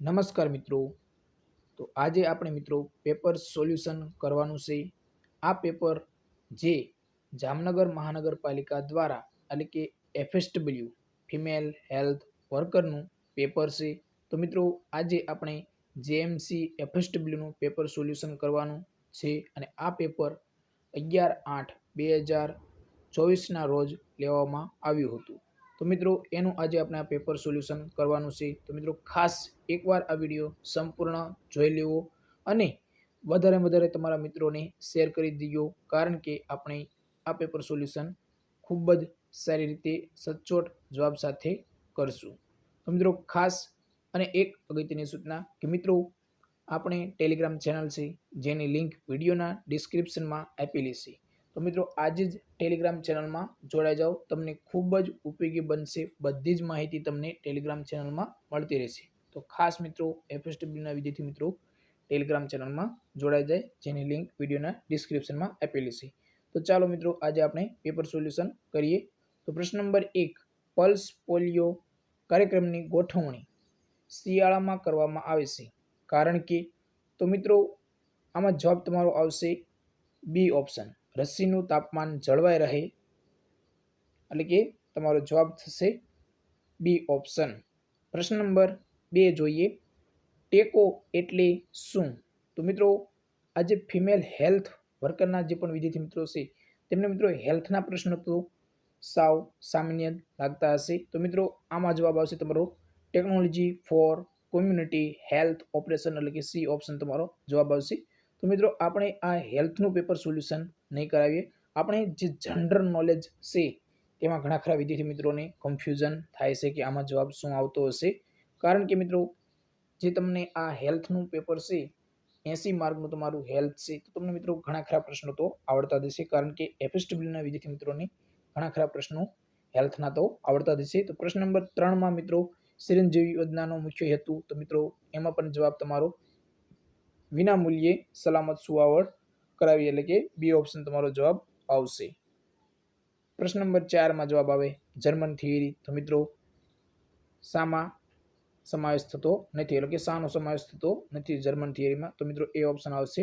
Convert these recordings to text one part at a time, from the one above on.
નમસ્કાર મિત્રો. તો આજે આપણે મિત્રો પેપર સોલ્યુશન કરવાનું છે. આ પેપર જે જામનગર મહાનગરપાલિકા દ્વારા, એટલે કે એફએસડબલ્યુ, ફિમેલ હેલ્થ વર્કરનું પેપર છે. તો મિત્રો, આજે આપણે જેએમસી એફએસડબલ્યુનું પેપર સોલ્યુશન કરવાનું છે અને આ પેપર અગિયાર આઠ બે હજાર ચોવીસના રોજ લેવામાં આવ્યું હતું. તો મિત્રો, એનું આજે આપણે આ પેપર સોલ્યુશન કરવાનું છે. તો મિત્રો, ખાસ એકવાર આ વીડિયો સંપૂર્ણ જોઈ લેવો અને વધારે વધારે તમારા મિત્રોને શેર કરી દીજો, કારણ કે આપણે આ પેપર સોલ્યુશન ખૂબ જ સારી રીતે સચોટ જવાબ સાથે કરશું. તો મિત્રો, ખાસ અને એક અગત્યની સૂચના કે મિત્રો, આપણે ટેલિગ્રામ ચેનલ છે, જેની લિંક વિડીયોના ડિસ્ક્રિપ્શનમાં આપેલી છે. તો મિત્રો, આજે જ ટેલિગ્રામ ચેનલમાં જોડાઈ જાઓ. તમને ખૂબ જ ઉપયોગી બનશે. બધી જ માહિતી તમને ટેલિગ્રામ ચેનલમાં મળતી રહેશે. તો ખાસ મિત્રો એફએસડબ્લ્યુના વિદ્યાર્થી મિત્રો ટેલિગ્રામ ચેનલમાં જોડાઈ જાય, જેની લિંક વિડીયોના ડિસ્ક્રિપ્શનમાં આપેલી છે. તો ચાલો મિત્રો, આજે આપણે પેપર સોલ્યુશન કરીએ. તો પ્રશ્ન નંબર એક, પલ્સ પોલિયો કાર્યક્રમની ગોઠવણી શિયાળામાં કરવામાં આવે છે. કારણ કે, તો મિત્રો, આમાં જવાબ તમારો આવશે બી ઓપ્શન. રસીનું તાપમાન જળવાઈ રહે, એટલે કે તમારો જવાબ થશે બી ઓપ્શન. પ્રશ્ન નંબર બે જોઈએ. ટેકો એટલે શું? તો મિત્રો, આજે ફિમેલ હેલ્થ વર્કરના જે પણ વિદ્યાર્થી મિત્રો છે, તેમને મિત્રો હેલ્થના પ્રશ્નો તો સાવ સામાન્ય લાગતા હશે. તો મિત્રો, આમાં જવાબ આવશે તમારો technology for community health operation, એટલે કે સી ઓપ્શન તમારો જવાબ આવશે. તો મિત્રો, આપણે આ હેલ્થનું પેપર સોલ્યુશન નહીં કરાવીએ. આપણે જે જનરલ નોલેજ છે, તેમાં ઘણા ખરા વિદ્યાર્થી મિત્રોને કન્ફ્યુઝન થાય છે કે આમાં જવાબ શું આવતો હશે. કારણ કે મિત્રો, જે તમને આ હેલ્થનું પેપર છે એંસી માર્કનું તમારું હેલ્થ છે, તો તમને મિત્રો ઘણા ખરા પ્રશ્નો તો આવડતા દેશે કારણ કે એફએસડબ્લ્યુના વિદ્યાર્થી મિત્રોને ઘણા ખરા પ્રશ્નો હેલ્થના તો આવડતા દેશે તો પ્રશ્ન નંબર ત્રણમાં મિત્રો ચિરંજીવી યોજનાનો મુખ્ય હેતુ, તો મિત્રો, એમાં પણ જવાબ તમારો વિના મૂલ્યે સલામત સુવાવડ કરાવી એટલે કે બી ઓપ્શન તમારો જવાબ આવશે. પ્રશ્ન નંબર ચારમાં જવાબ આવે, જર્મન થિયરી. તો મિત્રો, શામાં સમાવેશ થતો નથી, એટલે કે શાનો સમાવેશ થતો નથી જર્મન થિયરીમાં. તો મિત્રો એ ઓપ્શન આવશે.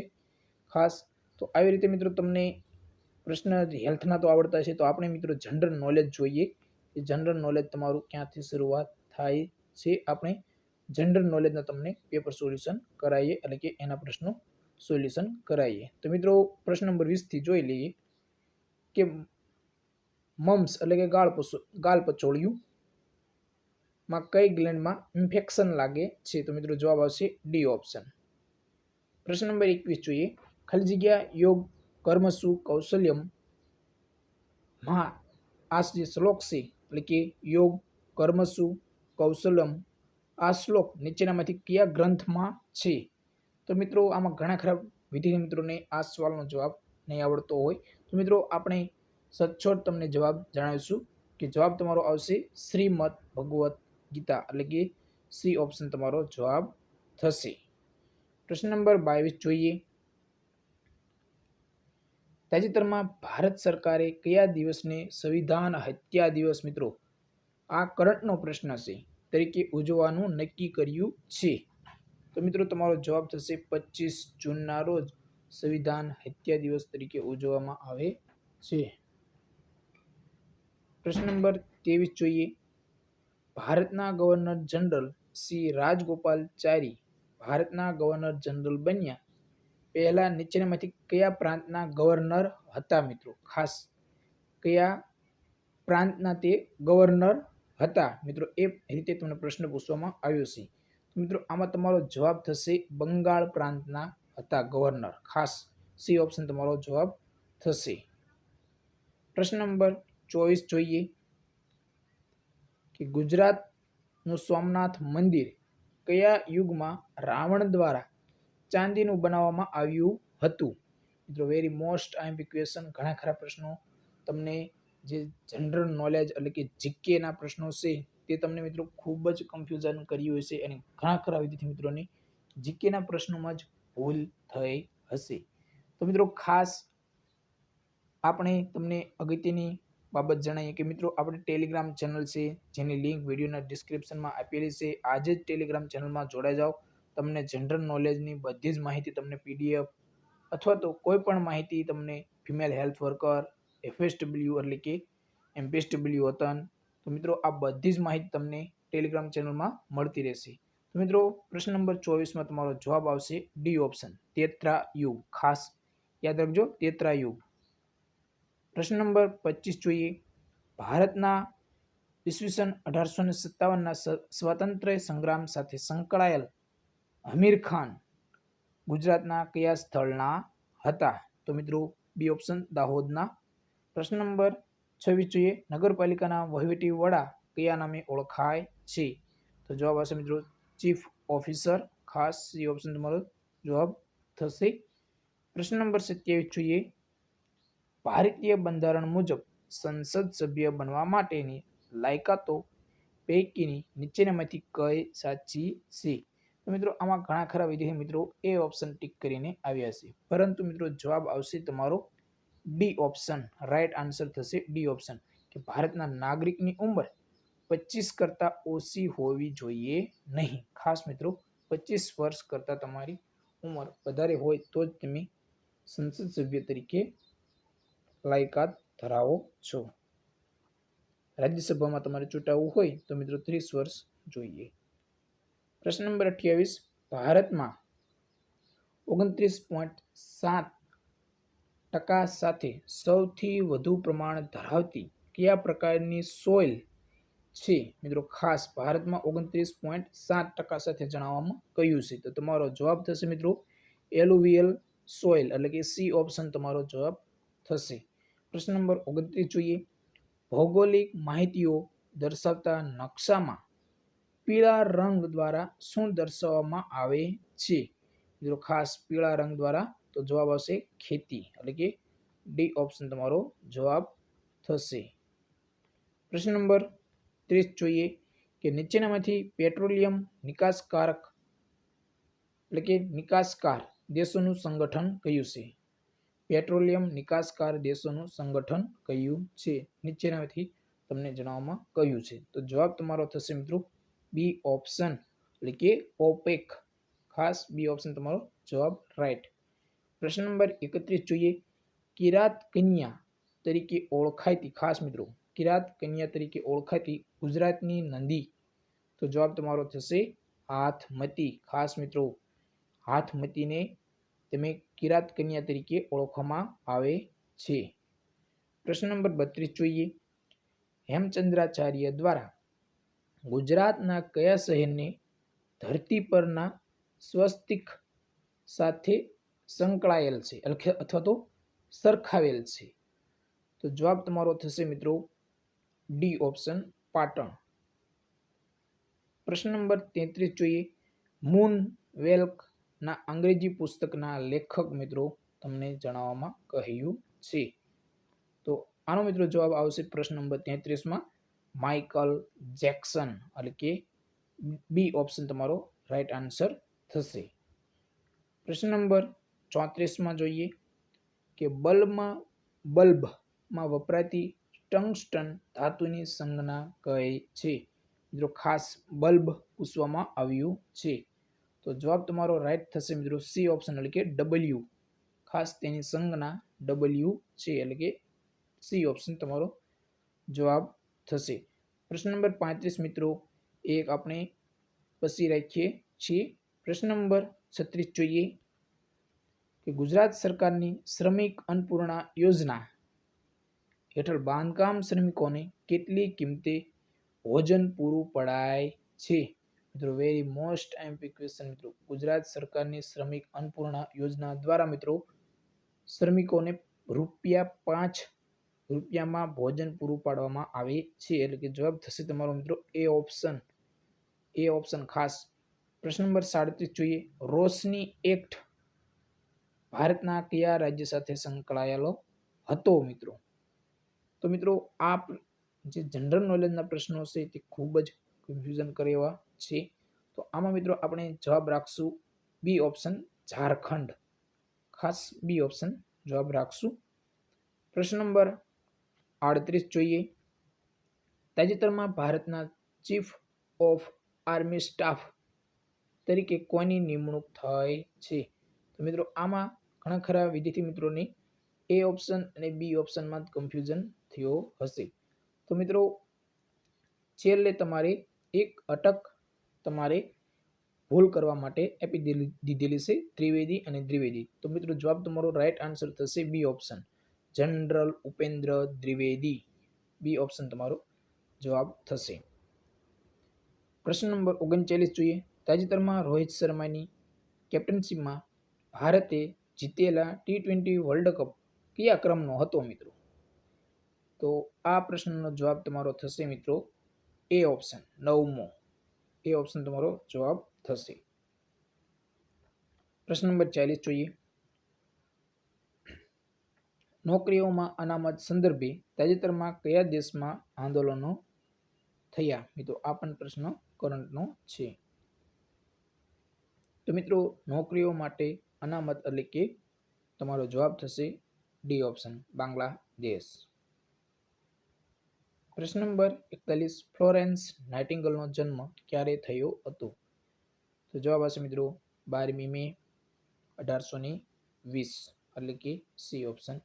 ખાસ, તો આવી રીતે મિત્રો તમને પ્રશ્ન હેલ્થના તો આવડતા છે તો આપણે મિત્રો જનરલ નોલેજ જોઈએ. એ જનરલ નોલેજ તમારું ક્યાંથી શરૂઆત થાય છે? આપણે જનરલ નોલેજના તમને પેપર સોલ્યુશન કરાવીએ એટલે કે એના પ્રશ્નો સોલ્યુશન કરાવીએ તો મિત્રો, પ્રશ્ન નંબર વીસથી જોઈ લઈએ કે મમ્સ એટલે કે ગાળ ગાળ પચોળિયું માં કઈ ગ્લેન્ડમાં ઇન્ફેક્શન લાગે છે? તો મિત્રો, જવાબ આવશે ડી ઓપ્શન પ્રશ્ન નંબર એકવીસ જોઈએ. ખાલી જગ્યા યોગ કર્મસુ કૌશલ્યમ? માં આ જે શ્લોક છે, એટલે કે યોગ કર્મસુ કૌશલમ આ શ્લોક નીચેનામાંથી કયા ગ્રંથમાં છે? તો મિત્રો, આમાં ઘણા ખરા વિદ્યાર્થી મિત્રોને આ સવાલનો જવાબ નહીં આવડતો હોય. તો મિત્રો, આપણે સચોટ તમને જવાબ જણાવીશું કે જવાબ તમારો આવશે શ્રીમદ ભગવદ્ ગીતા, એટલે કે સી ઓપ્શન તમારો જવાબ થશે. પ્રશ્ન નંબર બાવીસ જોઈએ. તાજેતરમાં ભારત સરકારે કયા દિવસને સંવિધાન હત્યા દિવસ મિત્રો? આ કરંટનો પ્રશ્ન છે. તરીકે ઉજવવાનું નક્કી કર્યું છે. તો મિત્રો, તમારો જવાબ થશે પચીસ જૂનના રોજ સંવિધાન હત્યા દિવસ તરીકે ઉજવવામાં આવે છે. પ્રશ્ન નંબર ત્રેવીસ જોઈએ. ભારતના ગવર્નર જનરલ શ્રી રાજગોપાલચારી ભારતના ગવર્નર જનરલ બન્યા. પહેલા નીચેનામાંથી કયા પ્રાંતના ગવર્નર હતા મિત્રો? ખાસ કયા પ્રાંતના તે ગવર્નર હતા? મિત્રો, એ રીતે તમને પ્રશ્ન પૂછવામાં આવ્યો છે. મિત્રો, આમાં તમારો જવાબ થશે બંગાળ પ્રાંતના હતા ગવર્નર ખાસ સી ઓપ્શન તમારો જવાબ થશે. પ્રશ્ન નંબર ચોવીસ જોઈએ કે ગુજરાતનું સોમનાથ મંદિર કયા યુગમાં રાવણ દ્વારા ચાંદીનું બનાવવામાં આવ્યું હતું? મિત્રો વેરી મોસ્ટ આઈમ્પી ક્વેશ્ચન ઘણા ખરા પ્રશ્નો તમને જે જનરલ નોલેજ એટલે કે જીકેના પ્રશ્નો છે તે તમને મિત્રો ખૂબ જ કન્ફ્યુઝન કર્યું હશે અને ઘણા ખરા વિદ્યાર્થી મિત્રોની જીકેના પ્રશ્નોમાં જ ભૂલ થઈ હશે. તો મિત્રો ખાસ આપણે તમને અગત્યની બાબત જણાવીએ કે મિત્રો આપણે ટેલિગ્રામ ચેનલ છે, જેની લિંક વિડીયોના ડિસ્ક્રિપ્શનમાં આપેલી છે, આજે જ ટેલિગ્રામ ચેનલમાં જોડાઈ જાઓ. તમને જનરલ નોલેજની બધી જ માહિતી તમને પીડીએફ અથવા તો કોઈ પણ માહિતી તમને ફિમેલ હેલ્થ વર્કર એફએસડબલ્યુ એટલે કે એમપીએસડબલ્યુ વતન તો મિત્રો આ બધી જ માહિતી તમને ટેલિગ્રામ ચેનલમાં મળતી રહેશે. તો મિત્રો પ્રશ્ન નંબર ચોવીસમાં તમારો જવાબ આવશે ડી ઓપ્શન તેત્રા યુગ ખાસ યાદ રાખજો તેત્રા યુગ પ્રશ્ન નંબર પચીસ જોઈએ. ભારતના ઈસવીસન અઢારસો ને સત્તાવનના સ્વાતંત્ર્ય સંગ્રામ સાથે સંકળાયેલ હમીર ખાન ગુજરાતના કયા સ્થળના હતા? તો મિત્રો બી ઓપ્શન દાહોદના. પ્રશ્ન નંબર છવ્વીસ જોઈએ. નગરપાલિકાના વહીવટી વડા કયા નામે ઓળખાય છે? તો જવાબ આવશે મિત્રો, ચીફ ઓફિસર. ખાસ સી ઓપ્શન તમારો જવાબ થશે. પ્રશ્ન નંબર સત્યાવીસ જોઈએ. ભારતીય બંધારણ મુજબ સંસદ સભ્ય બનવા માટેની લાયકાતો પૈકીની નીચેનામાંથી કઈ સાચી છે? તો મિત્રો, આમાં ઘણા ખરા વિદ્યાર્થી મિત્રો એ ઓપ્શન ટીક કરીને આવ્યા છે. પરંતુ મિત્રો, જવાબ આવશે તમારો ડી ઓપ્શન રાઈટ આન્સર થશે ડી ઓપ્શન. કે ભારતના નાગરિકની ઉંમર પચીસ કરતાં ઓછી હોવી જોઈએ નહીં. ખાસ મિત્રો, પચીસ વર્ષ કરતાં તમારી ઉંમર વધારે હોય તો જ તમે સંસદ સભ્ય તરીકે લાયકાત ધરાવો છો. રાજ્યસભામાં તમારે ચૂંટાવવું હોય તો મિત્રો ત્રીસ વર્ષ જોઈએ. પ્રશ્ન નંબર અઠ્યાવીસ, ભારતમાં ઓગણત્રીસ પોઈન્ટ સાત ટકા સાથે સૌથી વધુ પ્રમાણ ધરાવતી કયા પ્રકારની સોઇલ છે? મિત્રો, ખાસ ભારતમાં ઓગણત્રીસ પોઈન્ટ સાત ટકા સાથે જણાવવામાં કહ્યું છે? તો તમારો જવાબ થશે મિત્રો એલુવિયલ સોઇલ, એટલે કે સી ઓપ્શન તમારો જવાબ થશે. પ્રશ્ન નંબર ઓગણત્રીસ જોઈએ. ભૌગોલિક માહિતીઓ દર્શાવતા નકશામાં પીળા રંગ દ્વારા શું દર્શાવવામાં આવે છે? મિત્રો, ખાસ પીળા રંગ દ્વારા તો જવાબ આવશે ખેતી. એટલે કે ડી ઓપ્શન તમારો જવાબ થશે. પ્રશ્ન નંબર ત્રીસ જોઈએ કે નીચેનામાંથી પેટ્રોલિયમ નિકાસકારક એટલે કે નિકાસકાર દેશોનું સંગઠન કયું છે? પેટ્રોલિયમ નિકાસકાર દેશોનું સંગઠન કયું છે? નીચેનામાંથી તમને જણાવવામાં કહ્યું છે? તો જવાબ તમારો થશે મિત્રો બી ઓપ્શન એટલે કે ઓપેક. ખાસ બી ઓપ્શન તમારો જવાબ રાઈટ પ્રશ્ન નંબર એકત્રીસ જોઈએ. કિરાત કન્યા તરીકે ઓળખાતી, ખાસ મિત્રો, કિરાત કન્યા તરીકે ઓળખાતી ગુજરાતની નંદી. તો જવાબ તમારો થશે હાથમતી. ખાસ મિત્રો, હાથમતીને તમે કિરાત કન્યા તરીકે ઓળખવામાં આવે છે. પ્રશ્ન નંબર બત્રીસ જોઈએ. હેમચંદ્રાચાર્ય દ્વારા ગુજરાતના કયા શહેરને ધરતી પરના સ્વસ્તિક સાથે સંકળાયેલ છે. અથવા તો સરખાવેલ છે. તો જવાબ તમારો થશે મિત્રો ડી ઓપ્શન પાટણ. પ્રશ્ન નંબર તેત્રીસ જોઈએ. મૂન વેલ્કના અંગ્રેજી પુસ્તકના લેખક મિત્રો તમને જણાવવામાં કહ્યું છે. તો આનો મિત્રો જવાબ આવશે પ્રશ્ન નંબર તેત્રીસમાં માઇકલ જેક્સન. એટલે કે બી ઓપ્શન તમારો રાઈટ આન્સર થશે. પ્રશ્ન નંબર ચોત્રીસમાં જોઈએ કે બલ્બમાં બલ્બમાં વપરાતી ટંગસ્ટન ધાતુની સંજ્ઞા કહે છે. મિત્રો, ખાસ બલ્બ પૂછવામાં આવ્યું છે. તો જવાબ તમારો રાઈટ થશે મિત્રો, સી ઓપ્શન એટલે કે ડબલ્યુ ખાસ તેની સંજ્ઞા ડબલ્યુ છે, એટલે કે સી ઓપ્શન તમારો જવાબ થશે. પ્રશ્ન નંબર પાંત્રીસ મિત્રો, એક આપણે પછી રાખીએ છીએ. પ્રશ્ન નંબર છત્રીસ જોઈએ કે ગુજરાત સરકારની શ્રમિક અન્નપૂર્ણા યોજના હેઠળ બાંધકામ શ્રમિકોને કેટલી કિંમતે ભોજન પૂરું પડાય છે? મિત્રો વેરી મોસ્ટ એમ્પી ક્વેશ્ચન મિત્રો. ગુજરાત સરકારની શ્રમિક અન્નપૂર્ણા યોજના દ્વારા, મિત્રો, શ્રમિકોને રૂપિયા પાંચ રૂપિયામાં ભોજન પૂરું પાડવામાં આવે છે. એટલે કે જવાબ થશે તમારો, મિત્રો, એ ઓપ્શન એ ઓપ્શન ખાસ પ્રશ્ન નંબર સાડત્રીસ જોઈએ. રોશની એક્ટ ભારતના કયા રાજ્ય સાથે સંકળાયેલો હતો મિત્રો? તો મિત્રો આ જે જનરલ નોલેજના પ્રશ્નો છે તે ખૂબ જ કન્ફ્યુઝન કરે એવા છે. તો આમાં મિત્રો આપણે જવાબ રાખશું બી ઓપ્શન ઝારખંડ. ખાસ બી ઓપ્શન જવાબ રાખશું. પ્રશ્ન નંબર આડત્રીસ જોઈએ. તાજેતરમાં ભારતના ચીફ ઓફ આર્મી સ્ટાફ તરીકે કોની નિમણૂક થઈ છે? તો મિત્રો, આમાં ઘણા ખરા વિદ્યાર્થી મિત્રોની એ ઓપ્શન અને બી ઓપ્શનમાં કન્ફ્યુઝન થયો હશે. તો મિત્રો, છેલ્લે તમારે એક અટક તમારે ભૂલ કરવા માટે આપી દીધેલી છે, ત્રિવેદી અને દ્વિવેદી. તો મિત્રો, જવાબ તમારો રાઈટ આન્સર થશે B option general Upendra Dwivedi B option તમારો જવાબ થશે. પ્રશ્ન નંબર ઓગણચાલીસ જોઈએ. તાજેતરમાં રોહિત શર્માની કેપ્ટનશીપમાં ભારતે જીતેલા ટી ટ્વેન્ટી વર્લ્ડ કપ કયા ક્રમનો હતો મિત્રો? તો આ પ્રશ્નનો જવાબ તમારો થશે મિત્રો એ ઓપ્શન નવમો. એ ઓપ્શન તમારો જવાબ થશે. પ્રશ્ન નંબર ચાલીસ જોઈએ. નોકરીઓમાં અનામત સંદર્ભે તાજેતરમાં કયા દેશમાં આંદોલનો થયા? મિત્રો, આ પણ પ્રશ્ન કરંટનો છે. તો મિત્રો, નોકરીઓ માટે અનામત એટલે કે તમારો જવાબ થશે ડી ઓપ્શન, બાંગ્લાદેશ. પ્રશ્ન નંબર એકતાલીસ, ફ્લોરેન્સ નાઇટિંગલનો જન્મ ક્યારે થયો હતો? તો જવાબ હશે મિત્રો બારમી મે અઢારસો ને વીસ, એટલે કે સી ઓપ્શન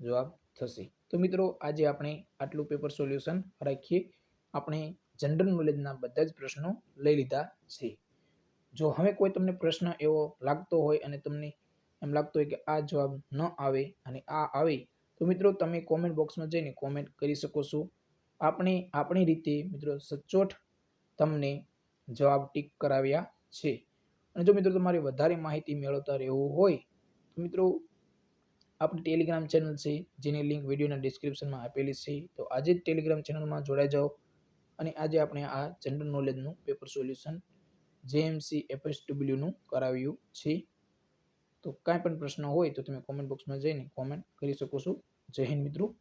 જવાબ થશે. તો મિત્રો આજે આપણે આટલું પેપર સોલ્યુશન રાખીએ. આપણે જનરલ નોલેજના બધા જ પ્રશ્નો લઈ લીધા છે. જો હવે કોઈ તમને પ્રશ્ન એવો લાગતો હોય અને તમને એમ લાગતો હોય કે આ જવાબ ન આવે અને આ આવે, તો મિત્રો તમે કોમેન્ટ બોક્સમાં જઈને કોમેન્ટ કરી શકો છો. આપણે આપણી રીતે મિત્રો સચોટ તમને જવાબ ટીક કરાવ્યા છે. અને જો મિત્રો તમારે વધારે માહિતી મેળવતા રહેવું હોય, તો મિત્રો આપણી ટેલિગ્રામ ચેનલ છે, જેની લિંક વિડીયોના ડિસ્ક્રિપ્શનમાં આપેલી છે, તો આજે જ ટેલિગ્રામ ચેનલમાં જોડાઈ જાઓ. અને આજે આપણે આ જનરલ નોલેજનું પેપર સોલ્યુશન જેએમસી એફએસડબલ્યુનું કરાવ્યું છે. તો કાંઈ પણ પ્રશ્ન હોય તો તમે કોમેન્ટ બોક્સમાં જઈને કોમેન્ટ કરી શકો છો. જય હિન્દ મિત્રો.